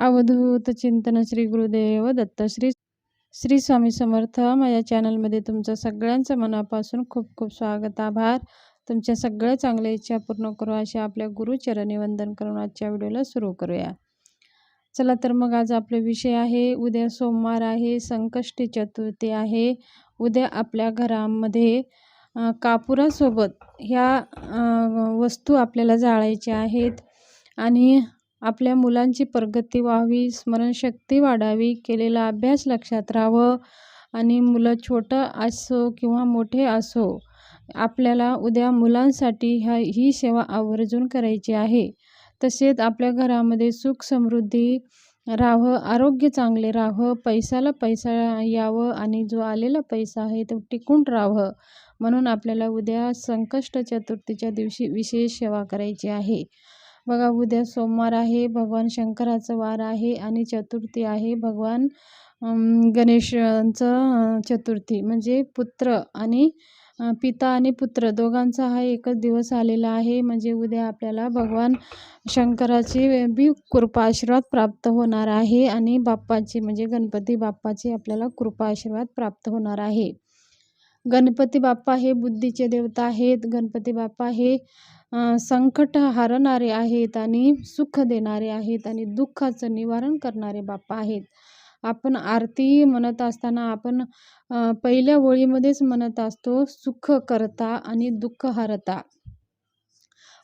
अवधूत चिंतन श्री गुरुदेव दत्त श्री श्री स्वामी समर्थ. माझ्या चॅनलमध्ये तुमचं सगळ्यांचं मनापासून खूप खूप स्वागत आभार. तुमच्या सगळ्या चांगल्या इच्छा पूर्ण करू अशा आपल्या गुरुचरणी वंदन करून आजच्या व्हिडिओला सुरू करूया. चला तर मग आज आपला विषय आहे उद्या सोमवार आहे संकष्टी चतुर्थी आहे. उद्या आपल्या घरामध्ये कापुरासोबत ह्या वस्तू आपल्याला जाळायच्या आहेत. आणि आपल्या मुलांची प्रगती व्हावी स्मरणशक्ती वाढावी केलेला अभ्यास लक्षात राहावं आणि मुलं छोटं असो किंवा मोठे असो आपल्याला उद्या मुलांसाठी ह्या ही सेवा आवर्जून करायची आहे. तसेच आपल्या घरामध्ये सुख समृद्धी राहावं आरोग्य चांगले राहावं पैशाला पैसा यावं आणि जो आलेला पैसा आहे तो टिकून राहावं म्हणून आपल्याला उद्या संकष्ट चतुर्थीच्या दिवशी विशेष सेवा करायची आहे. बघा उद्या सोमवार आहे भगवान शंकराचं वार आहे आणि चतुर्थी आहे. भगवान गणेशांचं चतुर्थी म्हणजे पुत्र आणि पिता आणि पुत्र दोघांचा हा एकच दिवस आलेला आहे. म्हणजे उद्या आपल्याला भगवान शंकराची बी कृपा आशीर्वाद प्राप्त होणार आहे आणि बाप्पाची म्हणजे गणपती बाप्पाची आपल्याला कृपा आशीर्वाद प्राप्त होणार आहे. गणपती बाप्पा हे बुद्धीचे देवता आहेत. गणपती बाप्पा हे संकट हरणारे आहेत आणि सुख देणारे आहेत आणि दुःखाचं निवारण करणारे बाप्पा आहेत. आपण आरती म्हणत असताना आपण पहिल्या ओळीमध्येच म्हणत असतो सुख करता आणि दुःख हरता.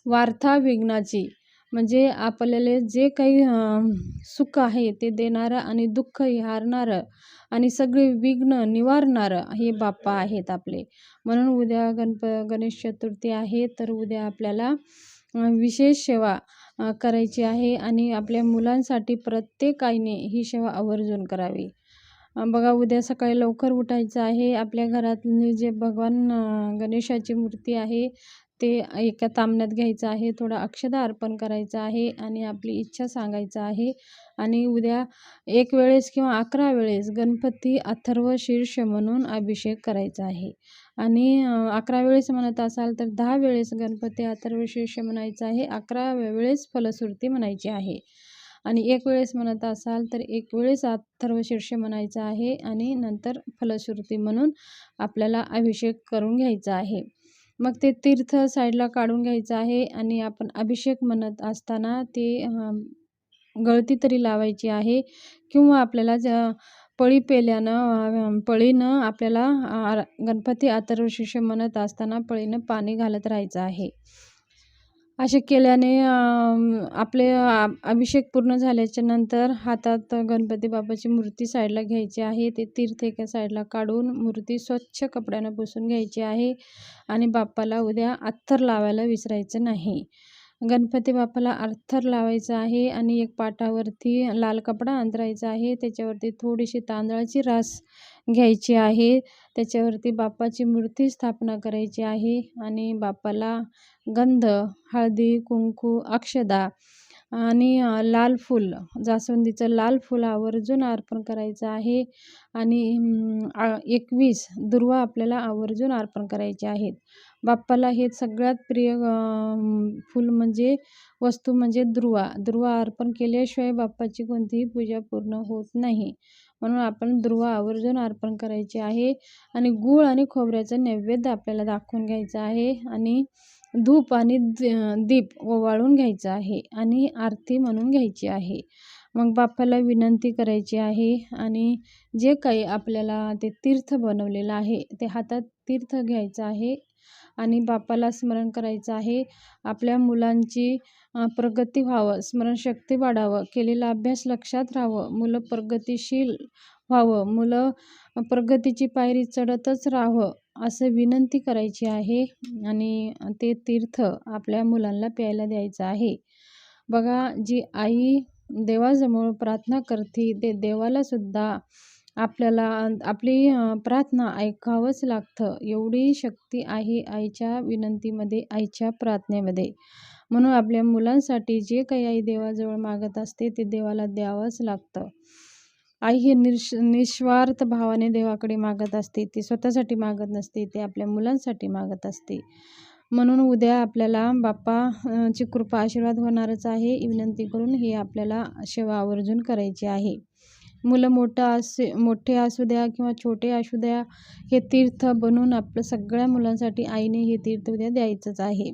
वार्था विघ्नाची. म्हणजे आपल्याला जे काही सुख आहे ते देणारं आणि दुःख हारणारं आणि सगळे विघ्न निवारणारं हे बाप्पा आहेत आपले. म्हणून उद्या गणप गणेश चतुर्थी आहे तर उद्या आपल्याला विशेष सेवा करायची आहे आणि आपल्या मुलांसाठी प्रत्येक आईने ही सेवा आवर्जून करावी. बघा उद्या सकाळी लवकर उठायचं आहे. आपल्या घरातली जे भगवान गणेशाची मूर्ती आहे ते एका तांबण्यात घ्यायचं आहे थोडा अक्षदा अर्पण करायचं आहे आणि आपली इच्छा सांगायचं आहे. आणि उद्या एक वेळेस किंवा अकरा वेळेस गणपती अथर्व शीर्ष म्हणून अभिषेक करायचा आहे. आणि अकरा वेळेस म्हणत असाल तर दहा वेळेस गणपती अथर्व शीर्ष म्हणायचं आहे अकरा वेळेस फलश्रुती म्हणायची आहे. आणि एक वेळेस म्हणत असाल तर एक वेळेस अथर्व शीर्ष म्हणायचं आहे आणि नंतर फलश्रुती म्हणून आपल्याला अभिषेक करून घ्यायचा आहे. मग ते तीर्थ साईडला काढून घ्यायचं आहे आणि आपण अभिषेक म्हणत असताना ते गळती तरी लावायची आहे किंवा आपल्याला ज पळी पेल्यानं पळीनं आपल्याला गणपती अथर्वशीर्ष म्हणत असताना पळीनं पाणी घालत राहायचं आहे. असे केल्याने आपले अभिषेक पूर्ण झाल्याच्यानंतर हातात गणपती बाबाची मूर्ती साईडला घ्यायची आहे. ते तीर्थ एका साईडला काढून मूर्ती स्वच्छ कपड्यानं पुसून घ्यायची आहे आणि बाप्पाला उद्या अत्थर लावायला विसरायचं नाही. गणपती बाप्पाला अर्थर लावायचं आहे आणि एक पाटावरती लाल कपडा अंतरायचा आहे. त्याच्यावरती थोडीशी तांदळाची रास घ्यायची आहे. त्याच्यावरती बाप्पाची मूर्ती स्थापना करायची आहे आणि बाप्पाला गंध हळदी कुंकू अक्षदा आणि लाल फूल जास्वंदीचं लाल फूल आवर्जून अर्पण करायचं आहे आणि एकवीस दुर्वा आपल्याला आवर्जून अर्पण करायचे आहेत. बाप्पाला हे सगळ्यात प्रिय फूल म्हणजे वस्तू म्हणजे दुर्वा. दुर्वा अर्पण केल्याशिवाय बाप्पाची कोणतीही पूजा पूर्ण होत नाही. म्हणून आपण ध्रुव आवर्जून अर्पण करायचे आहे. आणि गूळ आणि खोबऱ्याचं नैवेद्य आपल्याला दाखवून घ्यायचं आहे. आणि धूप आणि दीप ओवाळून घ्यायचं आहे. आणि आरती म्हणून घ्यायची आहे. मग बाप्पाला विनंती करायची आहे. आणि जे काही आपल्याला ते तीर्थ बनवलेलं आहे ते हातात तीर्थ घ्यायचं आहे. आणि बापाला स्मरण करायचं आहे. आपल्या मुलांची प्रगती व्हावं स्मरणशक्ती वाढावं केलेला अभ्यास लक्षात राहावं मुलं प्रगतिशील व्हावं मुलं प्रगतीची पायरी चढतच राहावं असं विनंती करायची आहे आणि ते तीर्थ आपल्या मुलांना प्यायला द्यायचं आहे. बघा जी आई देवाजवळ प्रार्थना करते ते देवालासुद्धा आपल्याला आपली प्रार्थना ऐकावंच लागतं. एवढी शक्ती आहे आईच्या विनंतीमध्ये आईच्या प्रार्थनेमध्ये. म्हणून आपल्या मुलांसाठी जे काही आई देवाजवळ मागत असते ते देवाला द्यावंच लागतं. आई हे निश निस्वार्थ भावाने देवाकडे मागत असते. ती स्वतःसाठी मागत नसते ते आपल्या मुलांसाठी मागत असते. म्हणून उद्या आपल्याला बाप्पाची कृपा आशीर्वाद होणारच आहे. विनंती करून हे आपल्याला सेवा आवर्जून करायची आहे. मुलं मोठं असे मोठे असू द्या किंवा छोटे असू द्या हे तीर्थ बनून आपलं सगळ्या मुलांसाठी आईने हे तीर्थ उद्या द्यायचंच आहे.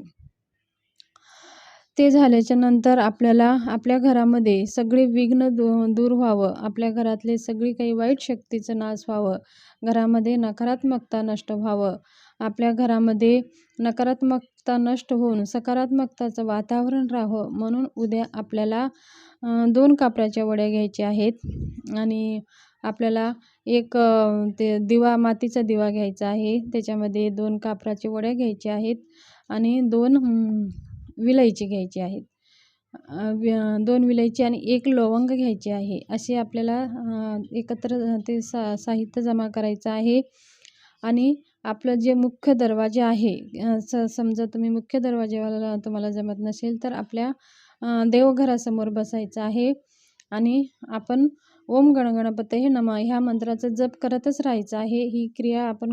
ते झाल्याच्यानंतर आपल्याला आपल्या घरामध्ये सगळे विघ्न दू दूर व्हावं. आपल्या घरातले सगळी काही वाईट शक्तीचं नाश व्हावं. घरामध्ये नकारात्मकता नष्ट व्हावं. आपल्या घरामध्ये नकारात्मकता नष्ट होऊन सकारात्मकताचं वातावरण राहावं म्हणून उद्या आपल्याला दोन कापराच्या वड्या घ्यायच्या आहेत. आणि आपल्याला एक ते दिवा मातीचा दिवा घ्यायचा आहे. त्याच्यामध्ये दोन कापराचे वड्या घ्यायच्या आहेत आणि दोन विलायची घ्यायची आहेत. दोन विलायची आणि एक लवंग घ्यायची आहे. असे आपल्याला एकत्र ते सा साहित्य जमा करायचं आहे. आणि आपलं जे मुख्य दरवाजे आहे स समजा तुम्ही मुख्य दरवाजेवाला तुम्हाला जमत नसेल तर आपल्या देवघरासमोर बसायचं आहे. आणि आपण ओम गणगणपते हे नमा ह्या मंत्राचा जप करतच राहायचं आहे. ही क्रिया आपण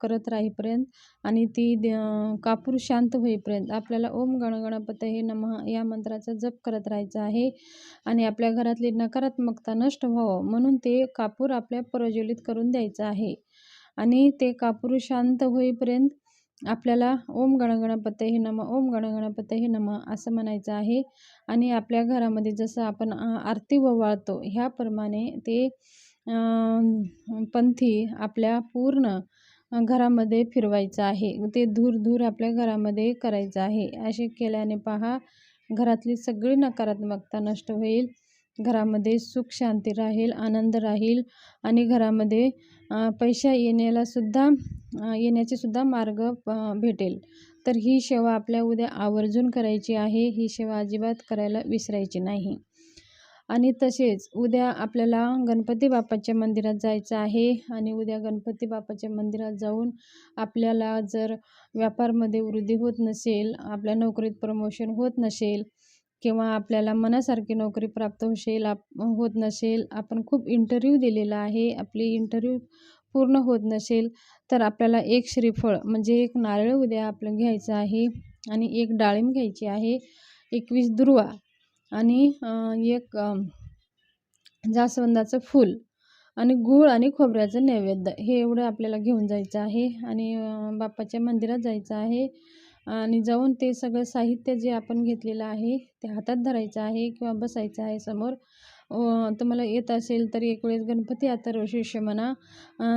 करत राहीपर्यंत आणि ती द- कापूर शांत होईपर्यंत आपल्याला ओम गणगणपते हे नमा या मंत्राचा जप करत राहायचं आहे. आणि आपल्या घरातली नकारात्मकता नष्ट व्हावं म्हणून ते कापूर आपल्या प्रज्वलित करून द्यायचं आहे. आणि ते कापूर शांत होईपर्यंत आपल्याला ओम गणगणपते हे नम ओम गणगणपते हे नमः असं म्हणायचं आहे. आणि आपल्या घरामध्ये जसं आपण आरती ओवाळतो ह्याप्रमाणे ते पंथी आपल्या पूर्ण घरामध्ये फिरवायचं आहे. ते धूर धूर आपल्या घरामध्ये करायचं आहे. असे केल्याने पहा घरातली सगळी नकारात्मकता नष्ट होईल. घरामध्ये सुख शांती राहील आनंद राहील आणि घरामध्ये पैसा येण्याला सुद्धा येण्याचे सुद्धा मार्ग भेटेल. तर ही सेवा आपल्या उद्या आवर्जून करायची आहे. ही सेवा अजिबात करायला विसरायची नाही. आणि तसेच उद्या आपल्याला गणपती बाप्पाच्या मंदिरात जायचं आहे आणि उद्या गणपती बाप्पाच्या मंदिरात जाऊन आपल्याला जर व्यापारमध्ये वृद्धी होत नसेल आपल्या नोकरीत प्रमोशन होत नसेल किंवा आपल्याला मनासारखी नोकरी प्राप्त होशील आप होत नसेल आपण खूप इंटरव्ह्यू दिलेला आहे आपली इंटरव्ह्यू पूर्ण होत नसेल तर आपल्याला एक श्रीफळ म्हणजे एक नारळ उद्या आपलं घ्यायचं आहे आणि एक डाळिंब घ्यायची आहे एकवीस दुर्वा आणि एक जास्वंदाचं फूल आणि गूळ आणि खोबऱ्याचं नैवेद्य हे एवढं आपल्याला घेऊन जायचं आहे आणि बाप्पाच्या मंदिरात जायचं आहे. आणि जाऊन ते सगळं साहित्य जे आपण घेतलेलं आहे ते हातात धरायचं आहे किंवा बसायचं आहे समोर. तुम्हाला येत असेल तर एक वेळेस गणपती अथर्वशीर्ष म्हणा.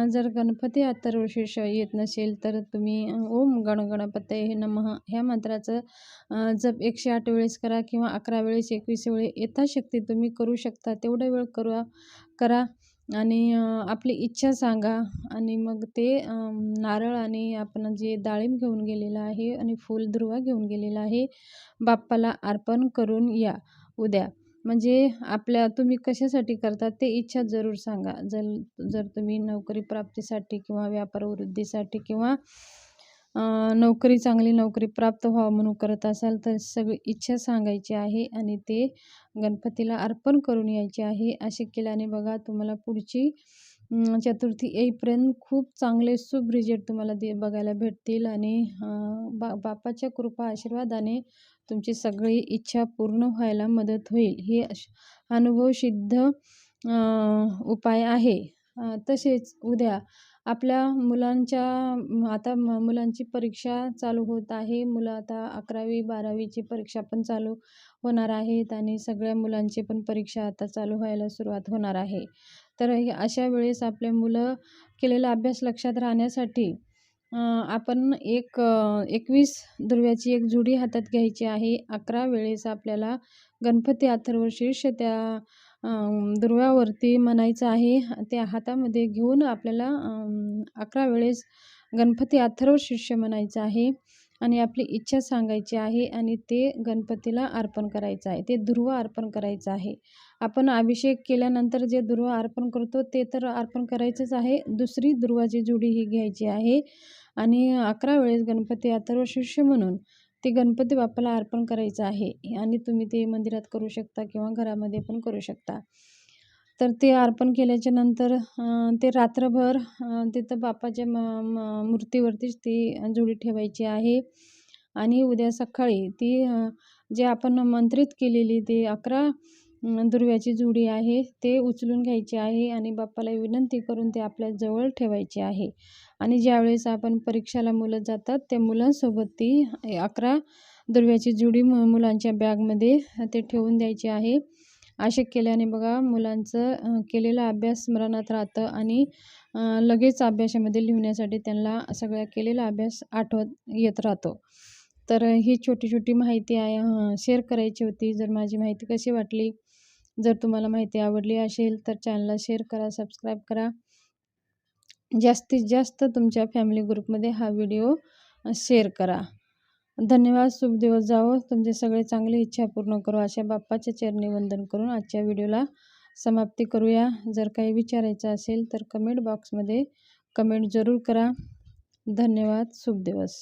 जर गणपती अथर्वशीर्ष येत नसेल तर तुम्ही ओम गणगणपतय हे नमः ह्या मंत्राचं जप एकशे आठ वेळेस करा किंवा अकरा वेळेस एकवीस वेळेस यथाशक्ती तुम्ही करू शकता. तेवढा वेळ करा करा. आणि आपली इच्छा सांगा आणि मग ते नारळ आणि आपण जे डाळिंब घेऊन गेलेलं आहे आणि फूल दुर्वा घेऊन गेलेला आहे बाप्पाला अर्पण करून या उद्या. म्हणजे आपल्या तुम्ही कशासाठी करता ते इच्छा जरूर सांगा. जर जर तुम्ही नोकरी प्राप्तीसाठी किंवा व्यापार वृद्धीसाठी किंवा नोकरी चांगली नोकरी प्राप्त व्हावं म्हणून करत असाल तर सगळी इच्छा सांगायची आहे आणि ते गणपतीला अर्पण करून यायचे आहे. असे केल्याने बघा तुम्हाला पुढची चतुर्थी येईपर्यंत खूप चांगले शुभ रिजल्ट तुम्हाला दे बघायला भेटतील आणि बा बापाच्या कृपा आशीर्वादाने तुमची सगळी इच्छा पूर्ण व्हायला मदत होईल. हे अश- अनुभव सिद्ध उपाय आहे. तसेच उद्या आपल्या मुलांच्या आता म- मुलांची परीक्षा चालू होत आहे. मुलं आता अकरावी बारावीची परीक्षा पण चालू होणार आहेत आणि सगळ्या मुलांची पण परीक्षा आता चालू व्हायला सुरुवात होणार आहे. तर हे अशा वेळेस आपले मुलं केलेला अभ्यास लक्षात राहण्यासाठी आपण एक एकवीस दुर्व्याची एक जुडी हातात घ्यायची आहे. अकरा वेळेस आपल्याला गणपती अथर्वशीर्ष त्या दुर्वावरती दुर्व्यावरती म्हणायचं आहे त्या हातामध्ये घेऊन आपल्याला अकरा वेळेस गणपती अथर्व शिष्य म्हणायचं आहे आणि आपली इच्छा सांगायची आहे आणि ते गणपतीला अर्पण करायचं आहे ते ध्रुव अर्पण करायचं आहे. आपण अभिषेक केल्यानंतर जे दुर्वा अर्पण करतो ते तर अर्पण करायचंच आहे. दुसरी दुर्वाची जुडी ही घ्यायची आहे आणि अकरा वेळेस गणपती अथर्व शिष्य म्हणून ते गणपती बाप्पाला अर्पण करायचं आहे आणि तुम्ही ते मंदिरात करू शकता किंवा घरामध्ये पण करू शकता. तर ते अर्पण केल्याच्यानंतर ते रात्रभर तिथं बाप्पाच्या म म मूर्तीवरतीच ती जुडी ठेवायची आहे. आणि उद्या सकाळी ती जे आपण मंत्रित केलेली ते अकरा दुर्व्याची जुडी आहे ते उचलून घ्यायची आहे आणि बाप्पाला विनंती करून ते आपल्या जवळ ठेवायचे आहे. आणि ज्यावेळेस आपण परीक्षाला मुलं जातात त्या मुलांसोबत ती अकरा दुर्व्याची जुडी मु मुलांच्या बॅगमध्ये ते ठेवून द्यायची आहे. असे केल्याने बघा मुलांचं केलेला अभ्यास स्मरणात राहतं आणि लगेच अभ्यासामध्ये लिहिण्यासाठी त्यांना सगळा केलेला अभ्यास आठवत येत राहतो. तर ही छोटी छोटी माहिती आहे शेअर करायची होती. जर माझी माहिती कशी वाटली जर तुम्हाला माहिती आवडली असेल तर चॅनलला शेअर करा सबस्क्राईब करा. जास्तीत जास्त तुमच्या फॅमिली ग्रुपमध्ये हा व्हिडिओ शेअर करा. धन्यवाद शुभ दिवस जावो. तुमचे सगळे चांगली इच्छा पूर्ण करू. अशा बाप्पाच्या चरणी वंदन करून आजच्या व्हिडिओला समाप्ती करूया. जर काही विचारायचं असेल तर कमेंट बॉक्समध्ये कमेंट जरूर करा. धन्यवाद शुभ दिवस.